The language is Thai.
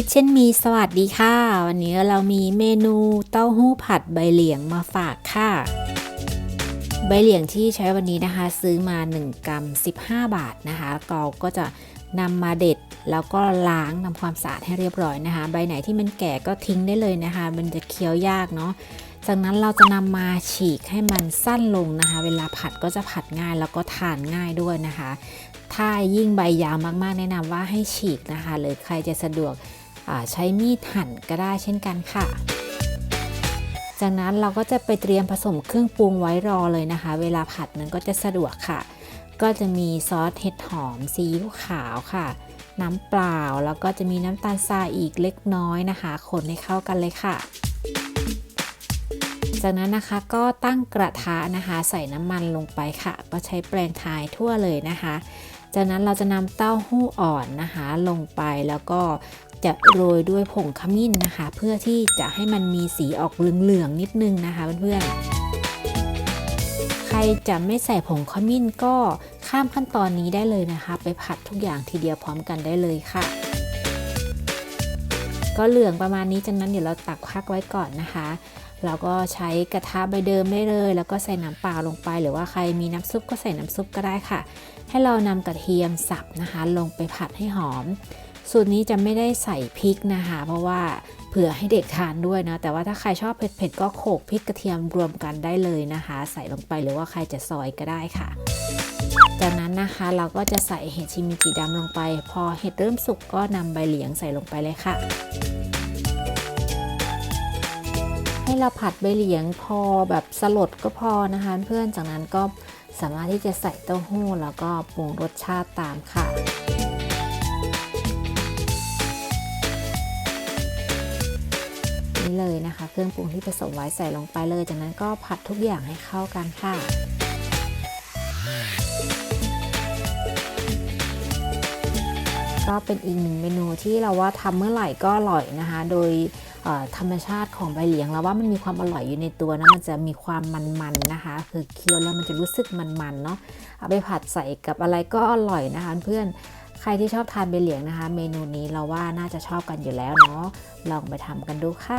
คิดเช่นมีสวัสดีค่ะ วันนี้เรามีเมนูเต้าหู้ผัดใบเหลียงมาฝากค่ะ ใบเหลียงที่ใช้วันนี้นะคะ ซื้อมา 1 กรัม 15 บาทนะคะเราก็จะนำมาเด็ดแล้วก็ล้างทำความสะอาดให้เรียบร้อยนะคะ ใบไหนที่มันแก่ก็ทิ้งได้เลยนะคะ มันจะเคี้ยวยากเนาะจากนั้นเราจะนำมาฉีกให้มันสั้นลงนะคะ เวลาผัดก็จะผัดง่ายแล้วก็ทานง่ายด้วยนะคะ ถ้ายิ่งใบยาวมากๆ แนะนำว่าให้ฉีกนะคะ หรือใครจะสะดวก ใช้มีดหั่นก็ได้เช่นกันค่ะ จากนั้นเราก็จะไปเตรียมผสมเครื่องปรุงไว้รอเลยนะคะ เวลาผัดมันก็จะสะดวกค่ะ ก็จะมีซอสเห็ดหอมซีอิ๊วขาวค่ะ น้ำเปล่าแล้วก็จะมีน้ำตาลทรายอีกเล็กน้อยนะคะ คนให้เข้ากันเลยค่ะจากนั้นนะคะก็ตั้งกระทะนะคะ ใส่น้ำมันลงไปค่ะ ก็ใช้แปรงทายทั่วเลยนะคะ จากนั้นเราจะนำเต้าหู้อ่อนนะคะ ลงไปแล้วก็จะโรยด้วยผงขมิ้นนะคะ เพื่อที่จะให้มันมีสีออกเหลืองๆนิดนึงนะคะเพื่อนๆ ใครจะไม่ใส่ผงขมิ้นก็ข้ามขั้นตอนนี้ได้เลยนะคะ ไปผัดทุกอย่างทีเดียวพร้อมกันได้เลยค่ะ ก็เหลืองประมาณนี้จากนั้นเดี๋ยวเราตักพักไว้ก่อนนะคะ เราก็ใช้กระทะใบเดิมได้เลย แล้วก็ใส่น้ำเปล่าลงไป หรือว่าใครมีน้ำซุปก็ใส่น้ำซุปก็ได้ค่ะ ให้เรานำกระเทียมสับนะคะ ลงไปผัดให้หอม สูตรนี้จะไม่ได้ใส่พริกนะคะ เพราะว่าเผื่อให้เด็กทานด้วยนะ แต่ว่าถ้าใครชอบเผ็ดๆ ก็โขกพริกกระเทียมรวมกันได้เลยนะคะ ใส่ลงไปหรือว่าใครจะซอยก็ได้ค่ะ จากนั้นนะคะเราก็จะใส่เห็ดชิมิจิดำลงไป พอเห็ดเริ่มสุกก็นำใบเหลียงใส่ลงไปเลยค่ะให้เราผัดใบเหลียงพอแบบสลดก็พอนะคะเพื่อนจากนั้นก็สามารถที่จะใส่เต้าหู้แล้วก็ปรุงรสชาติตามค่ะ นี่เลยนะคะ เครื่องปรุงที่ผสมไว้ใส่ลงไปเลย จากนั้นก็ผัดทุกอย่างให้เข้ากันค่ะก็เป็นอีกหนึ่งเมนูที่เราว่าทำเมื่อไหร่ก็อร่อยนะคะ โดยธรรมชาติของใบเหลียงเราว่ามันมีความอร่อยอยู่ในตัวนะมันจะมีความมันๆนะคะ คือเคี้ยวแล้วมันจะรู้สึกมันๆเนาะเอาไปผัดใส่กับอะไรก็อร่อยนะคะเพื่อน ใครที่ชอบทานเบเหลียงนะคะ เมนูนี้เราว่าน่าจะชอบกันอยู่แล้วเนาะลองไปทำกันดูค่ะ